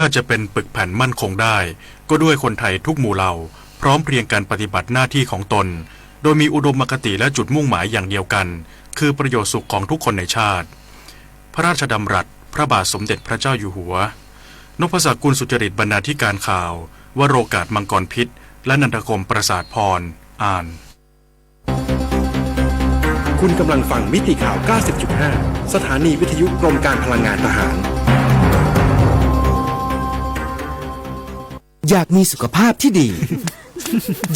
ถ้าจะเป็นปึกแผ่นมั่นคงได้ ก็ด้วยคนไทยทุกหมู่เหล่า พร้อมเพรียงการปฏิบัติหน้าที่ของตน โดยมีอุดมคติและจุดมุ่งหมายอย่างเดียวกัน คือประโยชน์สุขของทุกคนในชาติ พระราชดำรัสพระบาทสมเด็จพระเจ้าอยู่หัวนพศักดิ์กุลสุจริตบรรณาธิการข่าว วโรกาสมังกรพิษ และนันทคมประสาทพร อ่าน คุณกำลังฟังมิติข่าว 90.5 สถานีวิทยุกรมการพลังงานทหาร อยากมีสุขภาพที่ดี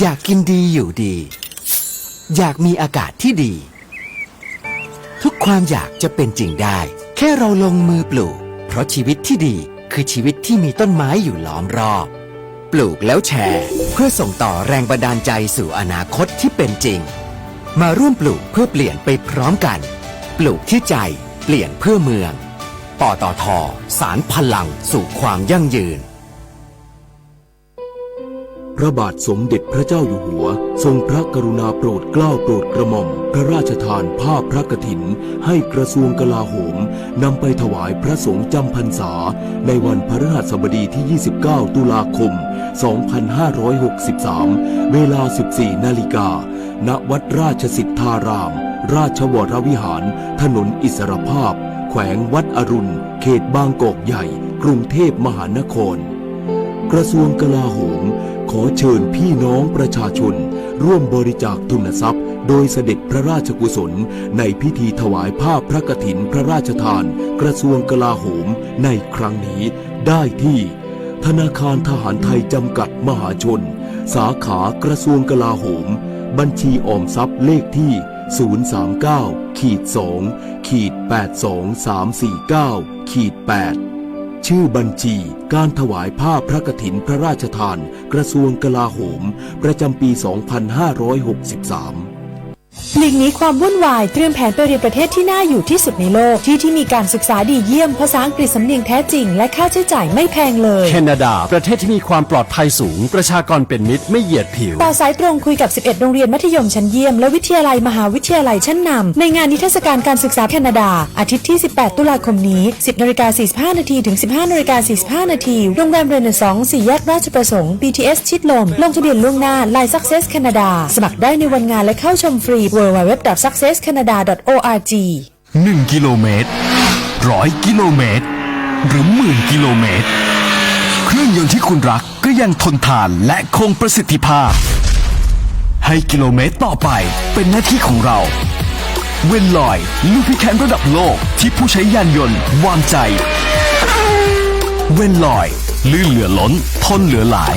อยากกินดีอยู่ดี อยากมีอากาศที่ดี ทุกความอยากจะเป็นจริงได้ แค่เราลงมือปลูก เพราะชีวิตที่ดีคือชีวิตที่มีต้นไม้อยู่ล้อมรอบ ปลูกแล้วแชร์ เพื่อส่งต่อแรงบันดาลใจสู่อนาคตที่เป็นจริง มาร่วมปลูกเพื่อเปลี่ยนไปพร้อมกัน ปลูกที่ใจเปลี่ยนเพื่อเมืองปตทสารพลังสู่ความยั่งยืน พระบาทสมเด็จพระเจ้าอยู่หัว ทรงพระกรุณาโปรดเกล้าโปรดกระหม่อม พระราชทานผ้าพระกฐิน ให้กระทรวงกลาโหมนำไปถวายพระสงฆ์จำพรรษา ในวันพฤหัสบดีที่ 29 ตุลาคม 2563 เวลา 14 นาฬิกา ณ วัดราชสิทธาราม ราชวรวิหาร ถนนอิสรภาพ แขวงวัดอรุณ เขตบางกอกใหญ่ กรุงเทพมหานคร กระทรวงกลาโหม ขอเชิญพี่น้องประชาชน ร่วมบริจาคทุนทรัพย์ โดยเสด็จพระราชกุศล ในพิธีถวายผ้าพระกฐินพระราชทาน กระทรวงกลาโหมในครั้งนี้ได้ที่ ธนาคารทหารไทยจำกัดมหาชน สาขากระทรวงกลาโหม บัญชีออมทรัพย์เลขที่ 039ขีด2ขีด82349ขีด8 ชื่อบัญชีการถวายผ้าพระกฐินพระราชทาน กระทรวงกลาโหม ประจำปี 2563 หลีกหนีความวุ่นวายเตรียมแผนไปเรียนประเทศที่น่าอยู่ที่สุดในโลกที่ที่มีการศึกษาดีเยี่ยมภาษาอังกฤษสำเนียงแท้จริง และค่าใช้จ่ายไม่แพงเลยแคนาดา ประเทศที่มีความปลอดภัยสูง ประชากรเป็นมิตรไม่เหยียดผิวต่อสายตรงคุยกับ 11 โรงเรียนมัธยมชั้นเยี่ยมและวิทยาลัยมหาวิทยาลัยชั้นนำในงานนิทรรศการการศึกษาแคนาดา อาทิตย์ที่ 18 ตุลาคมนี้ 10นาฬิกา45นาทีถึง 15นาฬิกา45นาทีโรงแรมเรเนซองสี่แยกราชประสงค์ BTS ชิดลมลงทะเบียนล่วงหน้า Line Success Canada สมัครได้ในวันงานและเข้าชมฟรี www.successcanada.org 1 กิโลเมตรร้อยกิโลเมตร หรือหมื่นกิโลเมตร เครื่องยนต์ที่คุณรักก็ยังทนทานและคงประสิทธิภาพ ให้กิโลเมตรต่อไปเป็นหน้าที่ของเรา เวนลอยลูพิแคนระดับโลกที่ผู้ใช้ยานยนต์วางใจ เวนลอย ลื่นเหลือล้น ทนเหลือหลาย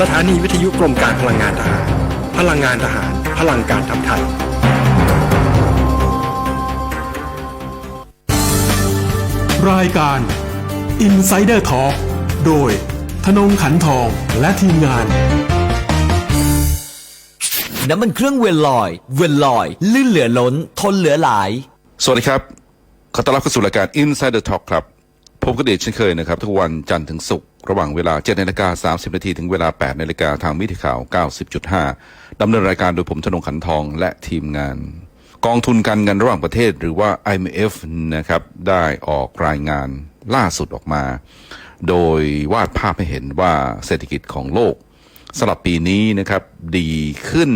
สถานีวิทยุกรมการพลังงานทหาร พลังงานทหาร พลังการทำไทย รายการ Insider Talk โดยธนงขันทองและทีมงาน น้ำมันเครื่องเวลลอย เวลลอย ลื่นเหลือล้น ทนเหลือหลาย สวัสดีครับ ขอต้อนรับเข้าสู่รายการ Insider Talk ครับ ผมกระเดชเช่นเคยนะครับ ทุกวันจันทร์ถึงศุกร์ ระหว่างเวลา7นาฬิกา30 นาทีถึงเวลา 8 นาฬิกาทางมิติข่าว 90.5 ดำเนินรายการโดยผมธนงขันทองและทีมงาน กองทุนการเงินระหว่างประเทศหรือว่า IMF นะครับได้ออกรายงานล่าสุดออกมา โดยวาดภาพให้เห็นว่าเศรษฐกิจของโลกสำหรับปีนี้นะครับดีขึ้น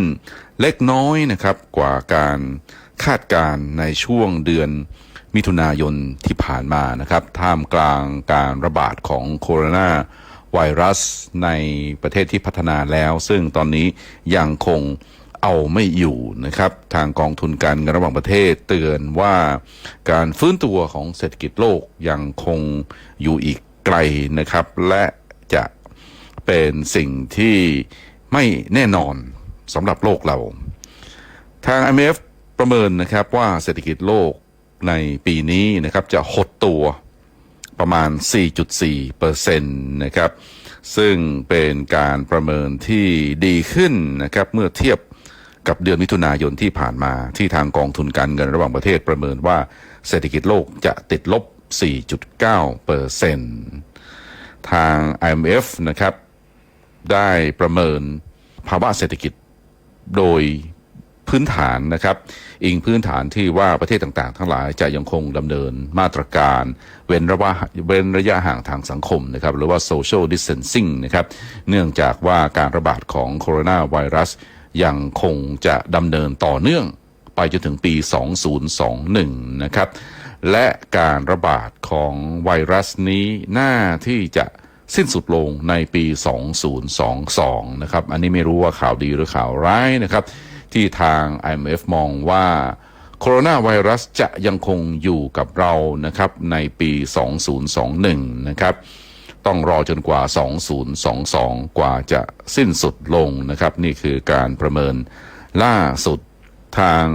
เล็กน้อยนะครับกว่าการคาดการณ์ในช่วงเดือน มิถุนายนที่ผ่านมานะครับ ท่ามกลางการระบาดของโคโรนาไวรัสในประเทศที่พัฒนาแล้ว ซึ่งตอนนี้ยังคงเอาไม่อยู่นะครับ ทางกองทุนการเงินระหว่างประเทศเตือนว่าการฟื้นตัวของเศรษฐกิจโลกยังคงอยู่อีกไกลนะครับ และจะเป็นสิ่งที่ไม่แน่นอนสำหรับโลกเรา ทาง IMF ประเมินนะครับว่าเศรษฐกิจโลก ในปีนี้นะครับจะหดตัวประมาณ 4.4เปอร์เซ็นต์นะครับ ซึ่งเป็นการประเมินที่ดีขึ้นนะครับเมื่อเทียบกับเดือนมิถุนายนที่ผ่านมาที่ทางกองทุนการเงินระหว่างประเทศประเมินว่าเศรษฐกิจโลกจะติดลบ 4.9เปอร์เซ็นต์ทาง IMF นะครับ ได้ประเมินภาวะเศรษฐกิจโดย พื้นฐานนะครับ อิงพื้นฐานที่ว่าประเทศต่างๆ ทั้งหลายจะยังคงดำเนินมาตรการ เว้นระยะเว้นระยะห่างทางสังคมนะครับ หรือว่า social distancing นะครับ เนื่องจากว่าการระบาดของโคโรนาไวรัสยังคงจะดำเนินต่อเนื่องไปจนถึงปี 2021 นะครับ และการระบาดของไวรัสนี้น่าที่จะสิ้นสุดลงในปี 2022 นะครับ อันนี้ไม่รู้ว่าข่าวดีหรือข่าวร้ายนะครับ ที่ทาง IMF มองว่าโคโรนาไวรัสจะยังคงอยู่กับเรานะครับในปี 2021 นะครับ ต้องรอจนกว่า 2022 กว่าจะสิ้นสุดลงนะครับ นี่คือการประเมินล่าสุดทาง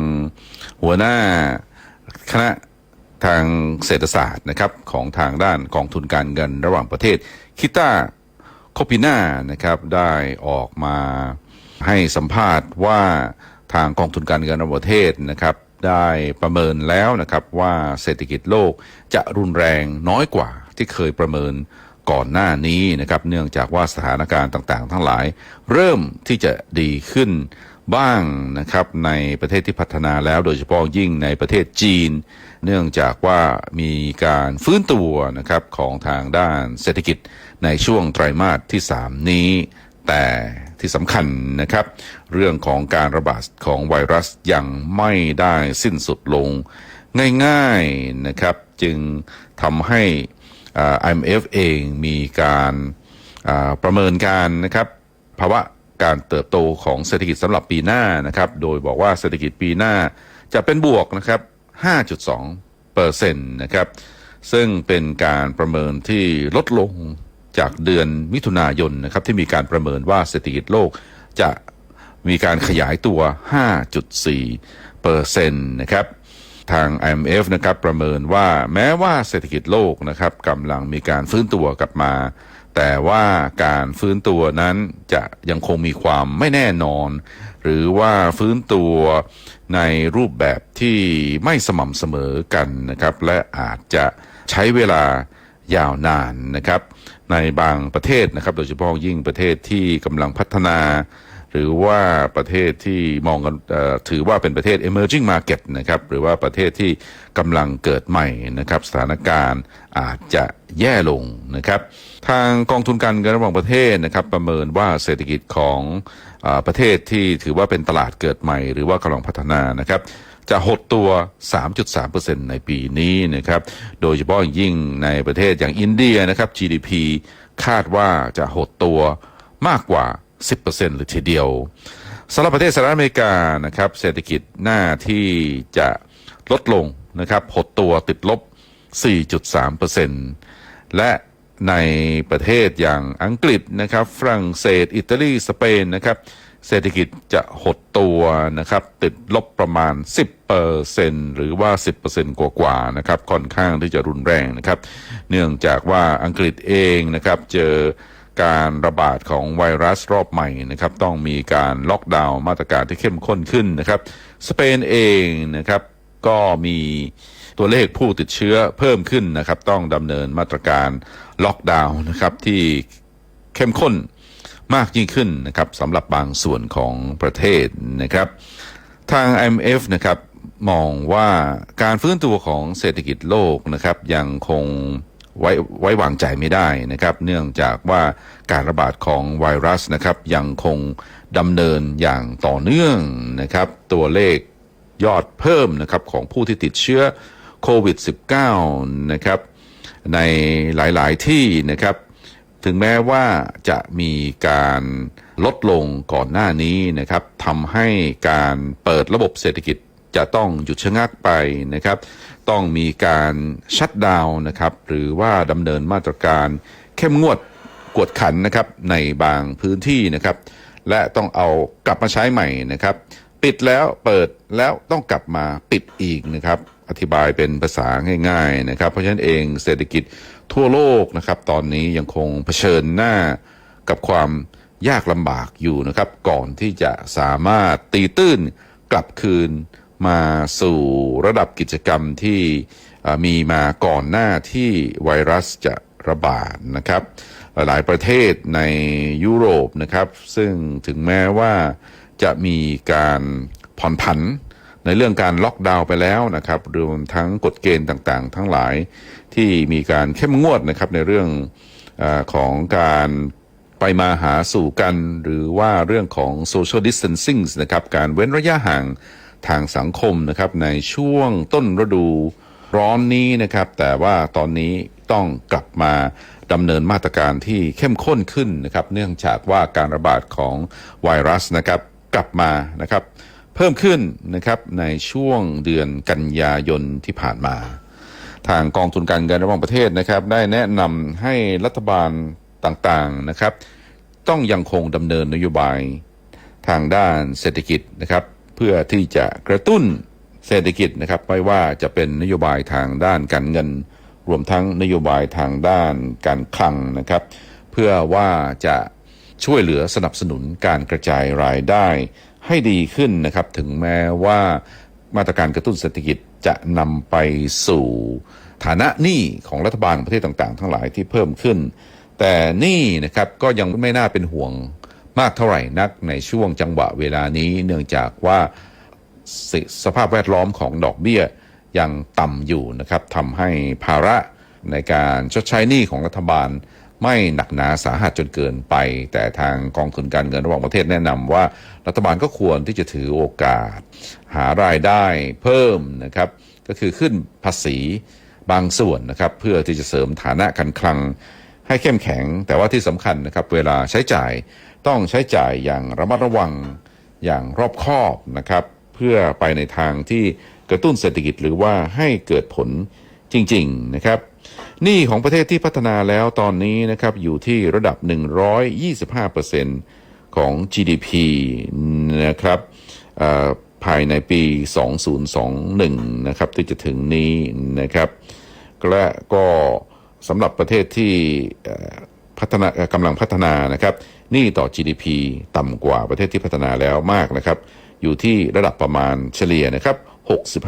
หัวหน้าคณะทางเศรษฐศาสตร์นะครับของทางด้านกองทุนการเงินระหว่างประเทศคิต้าโคปิน่านะครับได้ออกมา ให้สัมภาษณ์ว่าทางกองทุนการเงินระหว่างประเทศนะครับได้ประเมินแล้วนะครับว่าเศรษฐกิจโลกจะรุนแรงน้อยกว่าที่เคยประเมินก่อนหน้านี้นะครับเนื่องจากว่าสถานการณ์ต่างๆ ทั้งหลาย เริ่มที่จะดีขึ้นบ้างนะครับในประเทศที่พัฒนาแล้วโดยเฉพาะยิ่งในประเทศจีน เนื่องจากว่ามีการฟื้นตัวนะครับของทางด้านเศรษฐกิจในช่วงไตรมาสที่ 3 นี้ แต่ที่สำคัญนะครับ เรื่องของการระบาดของไวรัสยังไม่ได้สิ้นสุดลงง่ายๆนะครับจึงทำให้อ่า IMF เองมีการประเมินการนะครับภาวะการเติบโตของเศรษฐกิจสำหรับปีหน้านะครับ โดยบอกว่าเศรษฐกิจปีหน้าจะเป็นบวกนะครับ 5.2เปอร์เซ็นต์นะครับ ซึ่งเป็นการประเมินที่ลดลง จากเดือนมิถุนายนนะครับที่มีการประเมินว่าเศรษฐกิจโลกจะมีการขยายตัว 5.4เปอร์เซ็นต์นะครับทาง IMF นะครับประเมินว่าแม้ว่าเศรษฐกิจโลกนะครับกำลังมีการฟื้นตัวกลับมา แต่ว่าการฟื้นตัวนั้นจะยังคงมีความไม่แน่นอน หรือว่าฟื้นตัวในรูปแบบที่ไม่สม่ำเสมอกันนะครับ และอาจจะใช้เวลายาวนานนะครับ ในบางประเทศนะครับ โดยเฉพาะยิ่งประเทศที่กำลังพัฒนา หรือว่าประเทศที่มองกันถือว่าเป็นประเทศ emerging market นะครับหรือว่าประเทศที่กำลังเกิดใหม่นะครับสถานการณ์อาจจะแย่ลงนะครับ ทางกองทุนการเงินระหว่างประเทศนะครับ ประเมินว่าเศรษฐกิจของอประเทศที่ถือว่าเป็นตลาดเกิดใหม่ หรือว่ากำลังพัฒนานะครับ จะหดตัว 3.3%ในปีนี้นะครับ โดยเฉพาะอย่างยิ่งในประเทศอย่างอินเดียนะครับ GDP คาดว่าจะหดตัวมากกว่า 10%เลยทีเดียวสำหรับประเทศสหรัฐอเมริกานะครับ เศรษฐกิจหน้าที่จะลดลงนะครับ หดตัวติดลบ 4.3%และในประเทศอย่างอังกฤษนะครับ ฝรั่งเศส อิตาลี สเปนนะครับ เศรษฐกิจจะหดตัวนะครับ ติดลบประมาณ 10%หรือว่า 10%กว่าๆนะครับ ค่อนข้างที่จะรุนแรงนะครับ เนื่องจากว่าอังกฤษเองนะครับ เจอการระบาดของไวรัสรอบใหม่นะครับ ต้องมีการล็อกดาวน์มาตรการที่เข้มข้นขึ้นนะครับ สเปนเองนะครับก็มีตัวเลขผู้ติดเชื้อเพิ่มขึ้นนะครับ ต้องดำเนินมาตรการล็อกดาวน์นะครับที่เข้มข้น มากยิ่งขึ้นนะครับสำหรับบางส่วนของประเทศนะครับ ทาง IMF นะครับมองว่าการฟื้นตัวของเศรษฐกิจโลกนะครับยังคงไว้ไว้วางใจไม่ได้นะครับ เนื่องจากว่าการระบาดของไวรัสนะครับยังคงดำเนินอย่างต่อเนื่องนะครับ ตัวเลขยอดเพิ่มนะครับของผู้ที่ติดเชื้อโควิด -19 นะครับในหลาย ๆ ที่นะครับ ถึงแม้ว่าจะมีการลดลงก่อนหน้านี้นะครับทำให้การเปิดระบบเศรษฐกิจจะต้องหยุดชะงักไปนะครับ ต้องมีการชัดดาวนะครับ หรือว่าดำเนินมาตรการเข้มงวดกวดขันนะครับในบางพื้นที่นะครับ และต้องเอากลับมาใช้ใหม่นะครับ ปิดแล้วเปิดแล้วต้องกลับมาปิดอีกนะครับ อธิบายเป็นภาษาง่าย ๆนะครับ เพราะฉะนั้นเองเศรษฐกิจ ทั่วโลกนะครับ ตอนนี้ยังคงเผชิญหน้ากับความยากลำบากอยู่นะครับ ก่อนที่จะสามารถตีตื้นกลับคืนมาสู่ระดับกิจกรรมที่มีมาก่อนหน้าที่ไวรัสจะระบาดนะครับ หลายประเทศในยุโรปนะครับ ซึ่งถึงแม้ว่าจะมีการผ่อนผัน ในเรื่องการล็อกดาวน์ไปแล้วนะครับรวมทั้งกฎเกณฑ์ต่างๆ ทั้งหลายที่มีการเข้มงวดนะครับในเรื่องอของการไปมาหาสู่กัน หรือว่าเรื่องของ social distancing นะครับการเว้นระยะห่างทางสังคมนะครับในช่วงต้นฤดูร้อนนี้นะครับ แต่ว่าตอนนี้ต้องกลับมาดำเนินมาตรการที่เข้มข้นขึ้นนะครับ เนื่องจากว่าการระบาดของไวรัสนะครับกลับมานะครับ เพิ่มขึ้นนะครับในช่วงเดือนกันยายนที่ผ่านมา ทางกองทุนการเงินระหว่างประเทศนะครับ ได้แนะนำให้รัฐบาลต่างๆนะครับ ต้องยังคงดำเนินนโยบายทางด้านเศรษฐกิจนะครับ เพื่อที่จะกระตุ้นเศรษฐกิจนะครับไม่ว่าจะเป็นนโยบายทางด้านการเงิน รวมทั้งนโยบายทางด้านการคลังนะครับ เพื่อว่าจะช่วยเหลือสนับสนุนการกระจายรายได้ ให้ดีขึ้นนะครับถึงแม้ว่ามาตรการกระตุ้นเศรษฐกิจจะนำไปสู่ฐานะหนี้ของรัฐบาลประเทศต่างๆ ทั้งหลายที่เพิ่มขึ้น แต่หนี่นะครับก็ยังไม่น่าเป็นห่วงมากเท่าไหร่นักในช่วงจังหวะเวลานี้ เนื่องจากว่าสสภาพแวดล้อมของดอกเบี้ยยังต่ำอยู่นะครับทำให้ภาระในการชดใช้หนี้ของรัฐบาล ไม่หนักหนาสาหัสจนเกินไป แต่ทางกองทุนการเงินระหว่างประเทศแนะนำว่า รัฐบาลก็ควรที่จะถือโอกาส หารายได้เพิ่มนะครับ ก็คือขึ้นภาษีบางส่วนนะครับ เพื่อที่จะเสริมฐานะการคลังให้เข้มแข็ง แต่ว่าที่สำคัญนะครับเวลาใช้จ่ายต้องใช้จ่ายอย่างระมัดระวังอย่างรอบคอบนะครับเพื่อไปในทางที่กระตุ้นเศรษฐกิจหรือว่าให้เกิดผลจริง ๆ นะครับ หนี้ของประเทศที่พัฒนาแล้วตอนนี้นะครับอยู่ที่ระดับ 125%ของ GDP นะครับภายในปี 2021 นะครับที่จะถึงนี้นะครับและก็สำหรับประเทศที่พัฒนากำลังพัฒนานะครับหนี้ต่อ GDP ต่ำกว่าประเทศที่พัฒนาแล้วมากนะครับ อยู่ที่ระดับประมาณเฉลี่ยนะครับ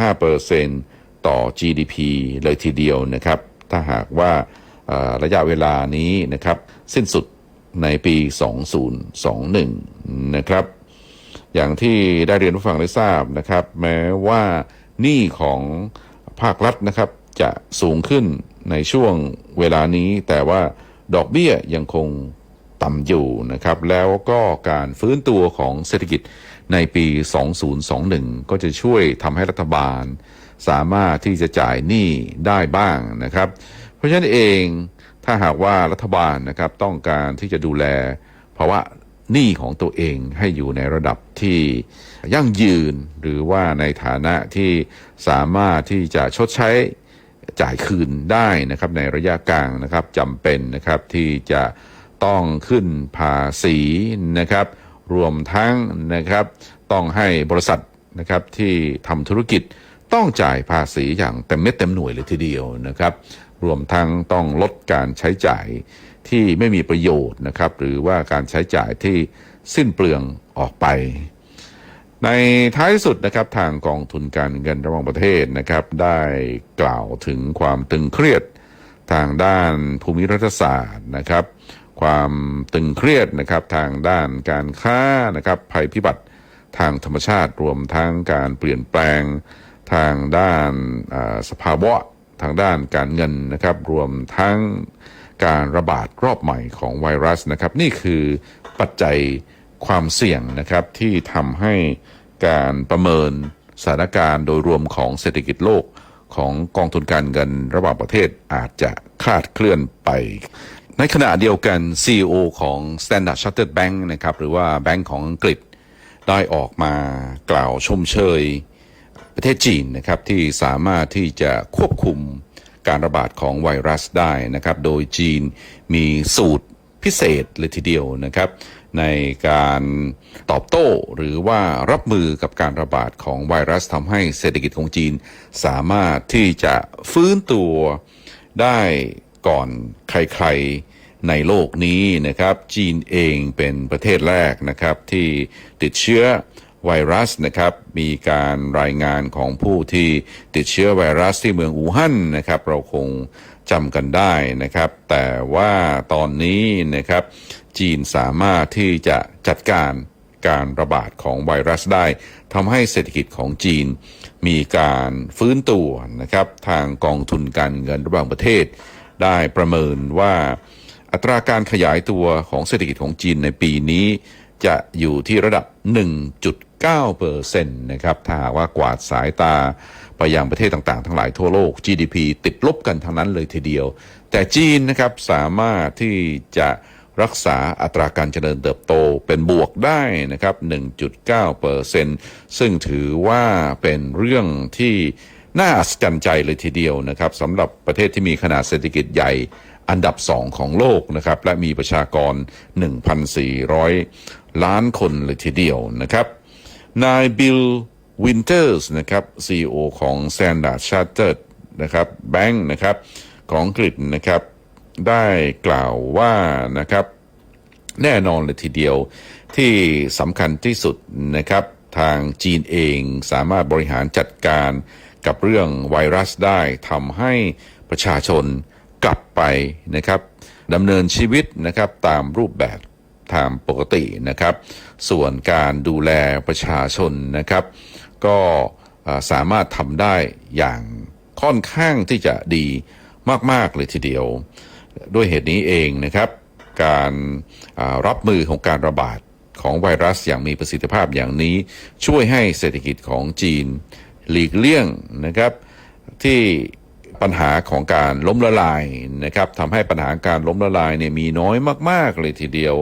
65%ต่อ GDP เลยทีเดียวนะครับ ถ้าหากว่าระยะเวลานี้นะครับสิ้นสุดในปี 2021 นะครับ อย่างที่ได้เรียนผู้ฟังได้ทราบนะครับ แม้ว่าหนี้ของภาครัฐนะครับจะสูงขึ้นในช่วงเวลานี้ แต่ว่าดอกเบี้ยยังคงต่ำอยู่นะครับ แล้วก็การฟื้นตัวของเศรษฐกิจในปี 2021 ก็จะช่วยทำให้รัฐบาล สามารถที่จะจ่ายหนี้ได้บ้างนะครับ เพราะฉะนั้นเองถ้าหากว่ารัฐบาลนะครับต้องการที่จะดูแลภาวะหนี้ของตัวเองให้อยู่ในระดับที่ยั่งยืนหรือว่าในฐานะที่สามารถที่จะชดใช้จ่ายคืนได้นะครับในระยะกลางนะครับจำเป็นนะครับที่จะต้องขึ้นภาษีนะครับ รวมทั้งนะครับต้องให้บริษัทนะครับที่ทำธุรกิจ ต้องจ่ายภาษีอย่างเต็มเม็ดเต็มหน่วยเลยทีเดียวนะครับ รวมทั้งต้องลดการใช้จ่ายที่ไม่มีประโยชน์นะครับ หรือว่าการใช้จ่ายที่สิ้นเปลืองออกไป ในท้ายสุดนะครับทางกองทุนการเงินระหว่างประเทศนะครับ ได้กล่าวถึงความตึงเครียดทางด้านภูมิรัฐศาสตร์นะครับ ความตึงเครียดนะครับทางด้านการค้านะครับภัยพิบัติทางธรรมชาติรวมทั้งการเปลี่ยนแปลง ทางด้านสภาวะทางด้านการเงินนะครับรวมทั้งการระบาดรอบใหม่ของไวรัสนะครับ นี่คือปัจจัยความเสี่ยงนะครับที่ทำให้การประเมินสถานการณ์โดยรวมของเศรษฐกิจโลกของกองทุนการเงินระหว่างประเทศอาจจะคลาดเคลื่อนไป ในขณะเดียวกัน CEO ของ Standard Chartered Bank นะครับหรือว่าแบงก์ของอังกฤษได้ออกมากล่าวชมเชย ประเทศจีนนะครับที่สามารถที่จะควบคุมการระบาดของไวรัสได้นะครับ โดยจีนมีสูตรพิเศษเลยทีเดียวนะครับ ในการตอบโต้หรือว่ารับมือกับการระบาดของไวรัสทำให้เศรษฐกิจของจีน สามารถที่จะฟื้นตัวได้ก่อนใครๆในโลกนี้นะครับ จีนเองเป็นประเทศแรกนะครับที่ติดเชื้อ ไวรัสนะครับ มีการรายงานของผู้ที่ติดเชื้อไวรัสที่เมืองอู่ฮั่นนะครับ เราคงจำกันได้นะครับ แต่ว่าตอนนี้นะครับ จีนสามารถที่จะจัดการการระบาดของไวรัสได้ทำให้เศรษฐกิจของจีนมีการฟื้นตัวนะครับ ทางกองทุนการเงินระหว่างประเทศ ได้ประเมินว่าอัตราการขยายตัวของเศรษฐกิจของจีนในปีนี้ จะอยู่ที่ระดับ 1.9เปอร์เซ็นต์นะครับถ้าหากว่ากวาดสายตาไปยังประเทศต่างๆ ทั้งหลายทั่วโลก GDP ติดลบกันทั้งนั้นเลยทีเดียว แต่จีนนะครับสามารถที่จะรักษาอัตราการเจริญเติบโตเป็นบวกได้นะครับ 1.9เปอร์เซ็นต์ซึ่งถือว่าเป็นเรื่องที่น่าอัศจรรย์ใจเลยทีเดียวนะครับสำหรับประเทศที่มีขนาดเศรษฐกิจใหญ่ อันดับสองของโลกนะครับและมีประชากร 1,400 ล้านคนเลยทีเดียวนะครับนายบิลวินเตอร์สนะครับ CEO ของ Standard Chartered นะครับแบงค์นะครับของอังกฤษนะครับได้กล่าวว่านะครับแน่นอนเลยทีเดียวที่สำคัญที่สุดนะครับทางจีนเองสามารถบริหารจัดการกับเรื่องไวรัสได้ทำให้ประชาชน กลับไปนะครับดำเนินชีวิตนะครับตามรูปแบบตามปกตินะครับ ส่วนการดูแลประชาชนนะครับ ก็สามารถทำได้อย่างค่อนข้างที่จะดีมาก ๆ เลยทีเดียว ด้วยเหตุนี้เองนะครับ การรับมือของการระบาดของไวรัสอย่างมีประสิทธิภาพอย่างนี้ ช่วยให้เศรษฐกิจของจีน หลีกเลี่ยงนะครับที่ ปัญหาของการล้มละลายนะครับทำให้ปัญหาการล้มละลายเนี่ยมีน้อยมาก ๆ เลยทีเดียว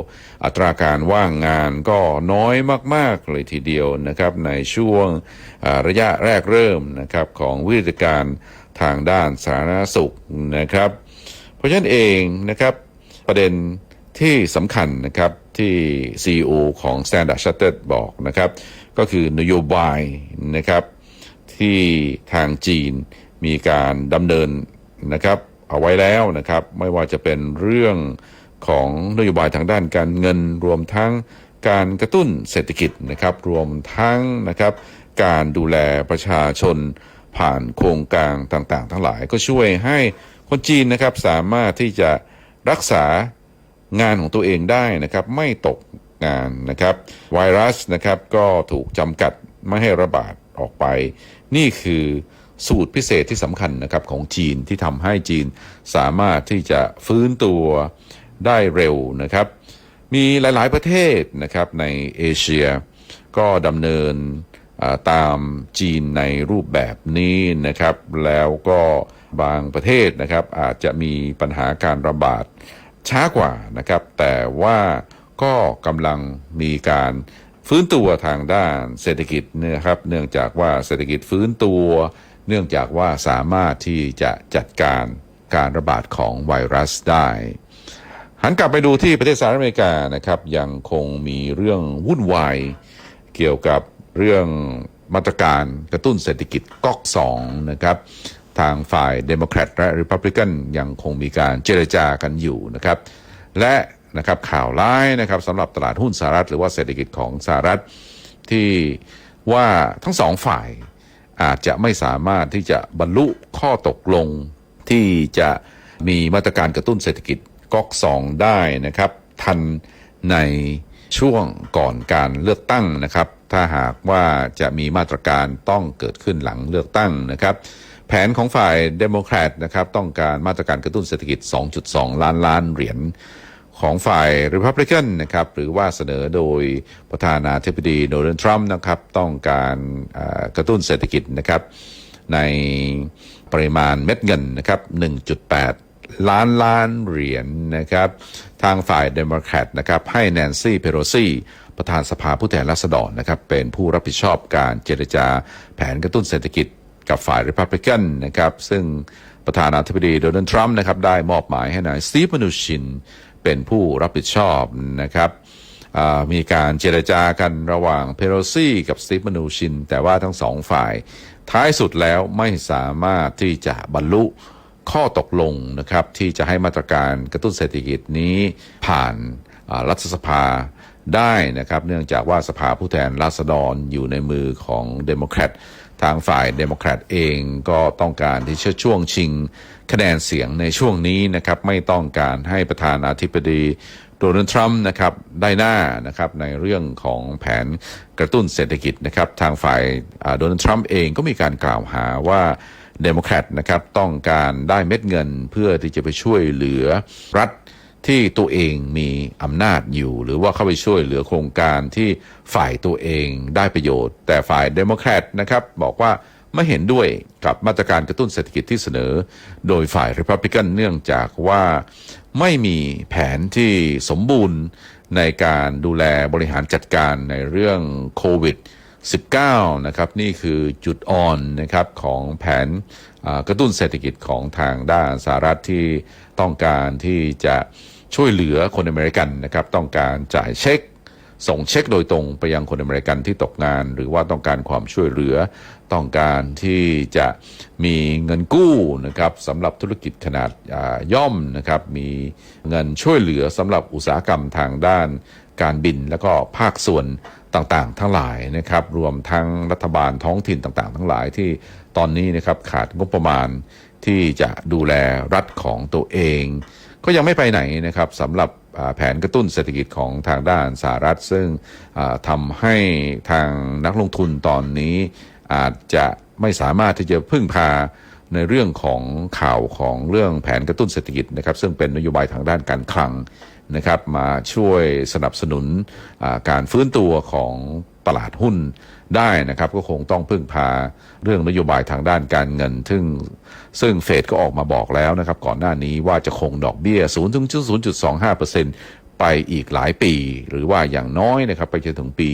อัตราการว่างงานก็น้อยมาก ๆ เลยทีเดียวนะครับในช่วงระยะแรกเริ่มนะครับของวิธีการทางด้านสาธารณสุขนะครับ เพราะฉะนั้นเองนะครับประเด็นที่สำคัญนะครับที่ CEO ของ Standard Chartered บอกนะครับ ก็คือนโยบายนะครับที่ทางจีน มีการดำเนินนะครับเอาไว้แล้วนะครับ ไม่ว่าจะเป็นเรื่องของนโยบายทางด้านการเงิน รวมทั้งการกระตุ้นเศรษฐกิจนะครับ รวมทั้งนะครับ การดูแลประชาชนผ่านโครงการต่างๆ ทั้งหลายก็ช่วยให้คนจีนนะครับสามารถที่จะรักษางานของตัวเองได้นะครับไม่ตกงานนะครับไวรัสนะครับก็ถูกจำกัดไม่ให้ระบาดออกไป นี่คือ สูตรพิเศษที่สำคัญนะครับของจีนที่ทำให้จีนสามารถที่จะฟื้นตัวได้เร็วนะครับ มีหลาย ๆประเทศนะครับในเอเชีย ก็ดำเนินตามจีนในรูปแบบนี้นะครับ แล้วก็บางประเทศนะครับอาจจะมีปัญหาการระบาดช้ากว่านะครับ แต่ว่าก็กำลังมีการฟื้นตัวทางด้านเศรษฐกิจนะครับ เนื่องจากว่าเศรษฐกิจฟื้นตัว เนื่องจากว่าสามารถที่จะจัดการการระบาดของไวรัสได้ หันกลับไปดูที่ประเทศสหรัฐอเมริกานะครับ ยังคงมีเรื่องวุ่นวายเกี่ยวกับเรื่องมาตรการกระตุ้นเศรษฐกิจก๊อกสองนะครับทางฝ่ายเดโมแครตและริพับลิกันยังคงมีการเจรจากันอยู่นะครับ และนะครับข่าวร้ายนะครับสำหรับตลาดหุ้นสหรัฐ หรือว่าเศรษฐกิจของสหรัฐที่ว่าทั้งสองฝ่าย อาจจะไม่สามารถที่จะบรรลุข้อตกลง ที่จะมีมาตรการกระตุ้นเศรษฐกิจก๊อกสองได้นะครับ ทันในช่วงก่อนการเลือกตั้งนะครับ ถ้าหากว่าจะมีมาตรการต้องเกิดขึ้นหลังเลือกตั้งนะครับ แผนของฝ่ายเดโมแครตนะครับต้องการมาตรการกระตุ้นเศรษฐกิจ 2.2 ล้านล้านเหรียญ ของฝ่าย Republican นะครับหรือว่าเสนอโดยประธานาธิบดีโดนัลด์ทรัมป์นะครับต้องการกระตุ้นเศรษฐกิจนะครับในปริมาณเม็ดเงินนะครับ 1.8 ล้านล้านเหรียญนะครับ ทางฝ่ายเดโมแครตนะครับให้แนนซี่เพโรซีประธานสภาผู้แทนราษฎรนะครับเป็นผู้รับผิดชอบการเจรจาแผนกระตุ้นเศรษฐกิจกับฝ่าย Republican นะครับ ซึ่งประธานาธิบดีโดนัลด์ทรัมป์นะครับได้มอบหมายให้นายสตีฟมนูชิน เป็นผู้รับผิดชอบนะครับมีการเจรจากันระหว่างเพโรซี่กับสตีฟมนูชิน แต่ว่าทั้งสองฝ่าย ท้ายสุดแล้วไม่สามารถที่จะบรรลุข้อตกลงนะครับที่จะให้มาตรการกระตุ้นเศรษฐกิจนี้ผ่านรัฐสภาได้นะครับ เนื่องจากว่าสภาผู้แทนราษฎรอยู่ในมือของเดโมแครตทางฝ่ายเดโมแครตเองก็ต้องการที่จะช่วงชิง คะแนนเสียงในช่วงนี้นะครับไม่ต้องการให้ประธานาธิบดีโดนัลด์ทรัมป์นะครับได้หน้านะครับในเรื่องของแผนกระตุ้นเศรษฐกิจนะครับทางฝ่ายโดนัลด์ทรัมป์เองก็มีการกล่าวหาว่าเดโมแครตนะครับต้องการได้เม็ดเงินเพื่อที่จะไปช่วยเหลือรัฐที่ตัวเองมีอำนาจอยู่ หรือว่าเข้าไปช่วยเหลือโครงการที่ฝ่ายตัวเองได้ประโยชน์ แต่ฝ่ายเดโมแครตนะครับบอกว่า ไม่เห็นด้วยกับมาตรการกระตุ้นเศรษฐกิจที่เสนอ โดยฝ่ายริพับลิกันเนื่องจากว่าไม่มีแผนที่สมบูรณ์ในการดูแลบริหารจัดการในเรื่องโควิด 19 นะครับนี่คือจุดอ่อนนะครับของแผนกระตุ้นเศรษฐกิจของทางด้านสหรัฐที่ต้องการที่จะช่วยเหลือคนอเมริกันนะครับต้องการจ่ายเช็คส่งเช็คโดยตรงไปยังคนอเมริกันที่ตกงาน หรือว่าต้องการความช่วยเหลือ ต้องการที่จะมีเงินกู้นะครับสำหรับธุรกิจขนาดย่อมนะครับ มีเงินช่วยเหลือสำหรับอุตสาหกรรมทางด้านการบินแล้วก็ภาคส่วนต่างๆ ทั้งหลายนะครับ รวมทั้งรัฐบาลท้องถิ่นต่างๆ ทั้งหลายที่ตอนนี้นะครับขาดงบประมาณที่จะดูแลรัฐของตัวเอง ก็ยังไม่ไปไหนนะครับสำหรับแผนกระตุ้นเศรษฐกิจของทางด้านสหรัฐ ซึ่งทำให้ทางนักลงทุนตอนนี้ อาจจะไม่สามารถที่จะพึ่งพาในเรื่องของข่าวของเรื่องแผนกระตุ้นเศรษฐกิจนะครับ ซึ่งเป็นนโยบายทางด้านการคลังนะครับ มาช่วยสนับสนุนการฟื้นตัวของตลาดหุ้นได้นะครับ ก็คงต้องพึ่งพาเรื่องนโยบายทางด้านการเงิน ซึ่งซึ่งเฟดก็ออกมาบอกแล้วนะครับ ก่อนหน้านี้ว่าจะคงดอกเบี้ย0ถึง0.25%ไปอีกหลายปี หรือว่าอย่างน้อยนะครับ ไปจนถึงปี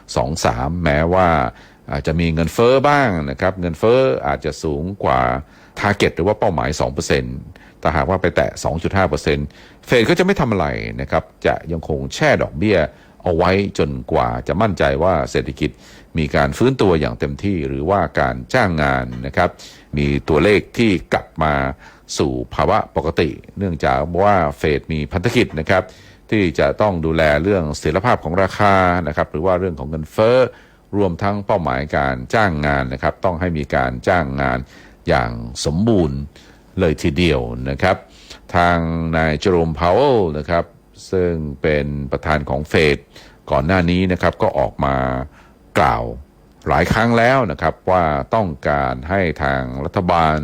2023 แม้ว่า อาจจะมีเงินเฟอ้อบ้างนะครับเงินเฟอ้ออาจจะสูงกว่าทาร์เก็ตหรือว่าเป้าหมาย 2%แต่หากว่าไปแตะ 2.5%เฟดก็จะไม่ทำอะไรนะครับจะยังคงแช่ดอกเบี้ยเอาไว้จนกว่าจะมั่นใจว่าเศรษฐกิจมีการฟื้นตัวอย่างเต็มที่หรือว่าการจ้างงานนะครับ มีตัวเลขที่กลับมาสู่ภาวะปกติ เนื่องจากว่าเฟดมีพันธกิจนะครับ ที่จะต้องดูแลเรื่องเสถียรภาพของราคานะครับ หรือว่าเรื่องของเงินเฟ้อ รวมทั้งเป้าหมายการจ้างงานนะครับ ต้องให้มีการจ้างงานอย่างสมบูรณ์เลยทีเดียวนะครับ ทางนายเจอโรมพาวเวลนะครับ ซึ่งเป็นประธานของเฟดก่อนหน้านี้นะครับก็ออกมากล่าวหลายครั้งแล้วนะครับว่าต้องการให้ทางรัฐบาล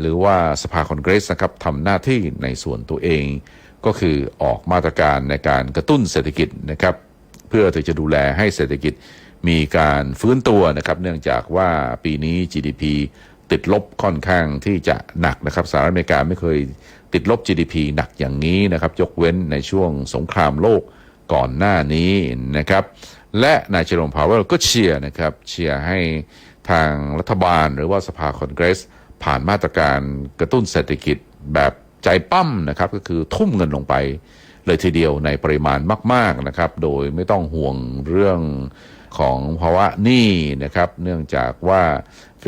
หรือว่าสภาคอนเกรสนะครับทำหน้าที่ในส่วนตัวเอง ก็คือออกมาตรการในการกระตุ้นเศรษฐกิจนะครับ เพื่อที่จะดูแลให้เศรษฐกิจ มีการฟื้นตัวนะครับ เนื่องจากว่าปีนี้ GDP ติดลบค่อนข้างที่จะหนักนะครับสหรัฐอเมริกาไม่เคยติดลบ GDP หนักอย่างนี้นะครับ ยกเว้นในช่วงสงครามโลกก่อนหน้านี้นะครับ และนายเจอโรมพาวเวลก็เชียร์นะครับเชียร์ให้ทางรัฐบาลหรือว่าสภาคอนเกรส ผ่านมาตรการกระตุ้นเศรษฐกิจแบบใจปั้มนะครับ ก็คือทุ่มเงินลงไปเลยทีเดียวในปริมาณมาก ๆนะครับ โดยไม่ต้องห่วงเรื่อง ของภาวะหนี้นะครับ เนื่องจากว่า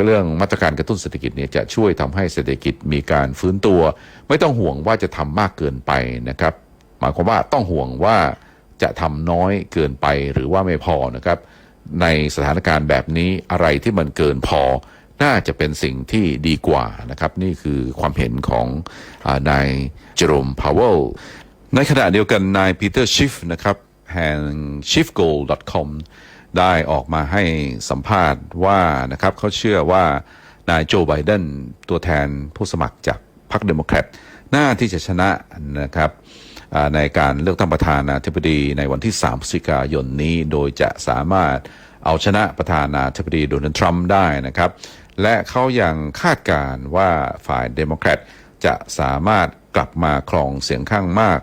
เรื่องมาตรการกระตุ้นเศรษฐกิจเนี่ยจะช่วยทำให้เศรษฐกิจมีการฟื้นตัว ไม่ต้องห่วงว่าจะทำมากเกินไปนะครับ หมายความว่าต้องห่วงว่าจะทำน้อยเกินไปหรือว่าไม่พอนะครับ ในสถานการณ์แบบนี้อะไรที่มันเกินพอน่าจะเป็นสิ่งที่ดีกว่านะครับ นี่คือความเห็นของอนายเจอโรมพาวเวลในขณะเดียวกันนายปีเตอร์ชิฟนะครับแห่ง shiftgoal.com ได้ออกมาให้สัมภาษณ์ว่านะครับเขาเชื่อว่านายโจไบเดนตัวแทนผู้สมัครจากพรรคเดโมแครตน่าที่จะชนะนะครับในการเลือกตั้งประธานาธิบดีในวันที่3พฤศจิกายนนี้ โดยจะสามารถเอาชนะประธานาธิบดีโดนัลด์ทรัมป์ได้นะครับ และเขายังคาดการณ์ว่าฝ่ายเดโมแครตจะสามารถกลับมาครองเสียงข้างมาก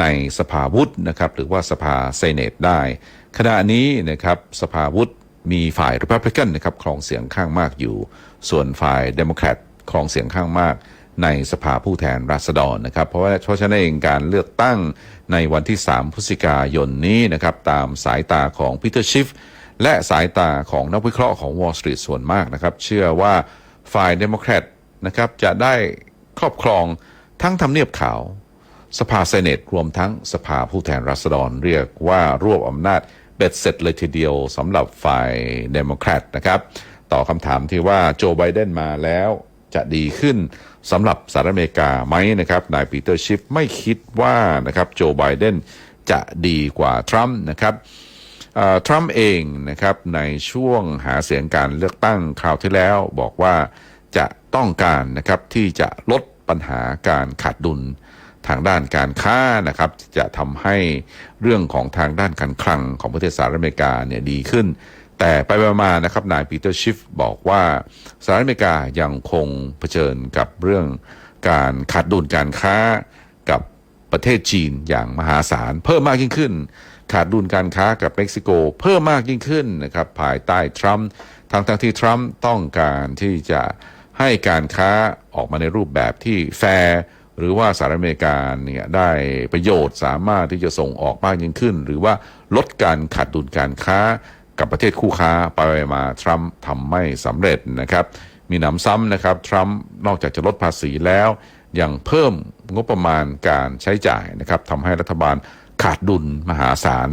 ในสภาวุฒินะครับ หรือว่าสภาเซเนตได้ ขณะนี้นะครับสภาวุฒิมีฝ่ายริพับลิกันนะครับครองเสียงข้างมากอยู่ ส่วนฝ่ายเดโมแครตครองเสียงข้างมากในสภาผู้แทนราษฎรนะครับ เพราะว่าเพราะฉะนั้นเองการเลือกตั้งในวันที่ 3 พฤศจิกายนนี้นะครับตามสายตาของพีเตอร์ชิฟและสายตาของนักวิเคราะห์ของ Wall Street ส่วนมากนะครับ เชื่อว่าฝ่ายเดโมแครตนะครับจะได้ครอบครองทั้งทำเนียบขาว สภาเซเนตรวมทั้งสภาผู้แทนราษฎรเรียกว่ารวบอำนาจเบ็ดเสร็จเลยทีเดียวสำหรับฝ่ายเดโมแครตนะครับต่อคำถามที่ว่าโจไบเดนมาแล้วจะดีขึ้นสำหรับสหรัฐอเมริกาไหมนะครับนายปีเตอร์ชิฟไม่คิดว่านะครับโจไบเดนจะดีกว่าทรัมป์นะครับทรัมป์เองนะครับในช่วงหาเสียงการเลือกตั้งคราวที่แล้ว บอกว่าจะต้องการนะครับที่จะลดปัญหาการขาดดุล ทางด้านการค้านะครับจะทำให้เรื่องของทางด้านการคลังของประเทศสหรัฐอเมริกาเนี่ยดีขึ้น แต่ไปมานะครับนายปีเตอร์ชิฟบอกว่าสหรัฐอเมริกายังคงเผชิญกับเรื่องการขาดดุลการค้ากับประเทศจีนอย่างมหาศาลเพิ่มมากยิ่งขึ้น ขาดดุลการค้ากับเม็กซิโก เพิ่มมากยิ่งขึ้นนะครับภายใต้ทรัมป์ทั้งทั้งที่ทรัมป์ต้องการที่จะให้การค้าออกมาในรูปแบบที่แฟร์ หรือว่าสหรัฐอเมริกาเนี่ยได้ประโยชน์สามารถที่จะส่งออกมากยิ่งขึ้น หรือว่าลดการขาดดุลการค้ากับประเทศคู่ค้าไปมาทรัมป์ทำไม่สำเร็จนะครับ มีหนำซ้ำนะครับทรัมป์นอกจากจะลดภาษีแล้วยังเพิ่มงบประมาณการใช้จ่ายนะครับทำให้รัฐบาลขาดดุลมหาศาล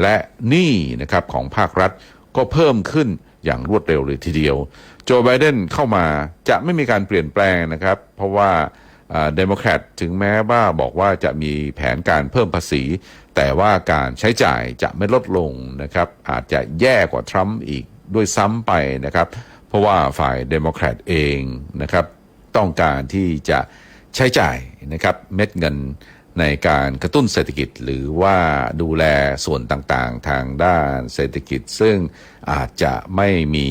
และหนี้นะครับของภาครัฐก็เพิ่มขึ้นอย่างรวดเร็วเลยทีเดียว โจไบเดนเข้ามาจะไม่มีการเปลี่ยนแปลงนะครับ เพราะว่า เดโมแครตถึงแม้ว่าบอกว่าจะมีแผนการเพิ่มภาษี แต่ว่าการใช้จ่ายจะไม่ลดลงนะครับ อาจจะแย่กว่าทรัมป์อีกด้วยซ้ำไปนะครับ เพราะว่าฝ่ายเดโมแครตเองนะครับ ต้องการที่จะใช้จ่ายนะครับเม็ดเงิน ในการกระตุ้นเศรษฐกิจหรือว่าดูแลส่วนต่างๆ ทางด้านเศรษฐกิจ ซึ่งอาจจะไม่มี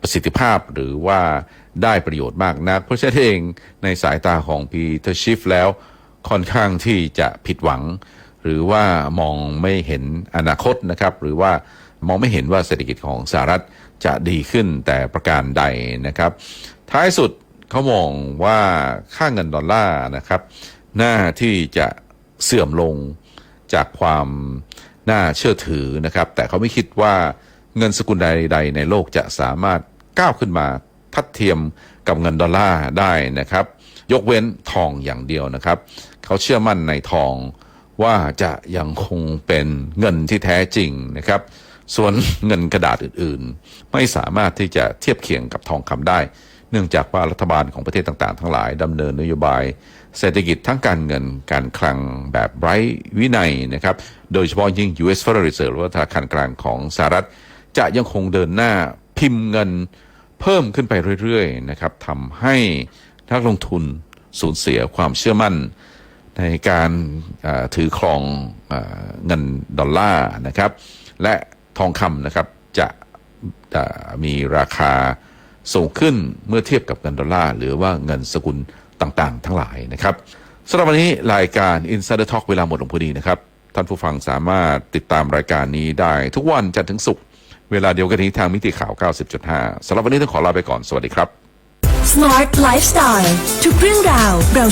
ประสิทธิภาพหรือว่าได้ประโยชน์มากนัก เพราะฉะนั้นเองในสายตาของพีเตอร์ชิฟแล้วค่อนข้างที่จะผิดหวัง หรือว่ามองไม่เห็นอนาคตนะครับ หรือว่ามองไม่เห็นว่าเศรษฐกิจของสหรัฐจะดีขึ้นแต่ประการใดนะครับ ท้ายสุดเขามองว่าค่าเงินดอลลาร์นะครับ หน้าที่จะเสื่อมลงจากความน่าเชื่อถือนะครับ แต่เขาไม่คิดว่าเงินสกุลใดๆในโลกจะสามารถก้าวขึ้นมาทัดเทียมกับเงินดอลลาร์ได้นะครับ ยกเว้นทองอย่างเดียวนะครับ เขาเชื่อมั่นในทองว่าจะยังคงเป็นเงินที่แท้จริงนะครับ ส่วนเงินกระดาษอื่นๆ ไม่สามารถที่จะเทียบเคียงกับทองคำได้ เนื่องจากว่ารัฐบาลของประเทศต่างๆ ทั้งหลายดำเนินนโยบาย เศรษฐกิจทั้งการเงินการคลังแบบไร้วินัยนะครับ โดยเฉพาะยิ่ง US Federal Reserve หรือว่าธนาคารกลางของสหรัฐ จะยังคงเดินหน้าพิมพ์เงินเพิ่มขึ้นไปเรื่อยๆนะครับทำให้นักลงทุนสูญเสียความเชื่อมั่น ในการถือครองเอเงินดอลลาร์นะครับ และทองคำนะครับจะมีราคาสูงขึ้นเมื่อเทียบกับเงินดอลลาร์หรือว่าเงินสกุล ต่างๆ ทั้งหลายนะครับสำหรับวันนี้รายการ Insider Talk เวลาหมดลงพอดีนะครับ ท่านผู้ฟังสามารถติดตามรายการนี้ได้ทุกวันจันทร์ถึงศุกร์เวลาเดียวกันนี้ทางมิติข่าว 90.5สำหรับวันนี้ต้องขอลาไปก่อนสวัสดีครับ Smart Lifestyle ทุกเรื่องราวเรา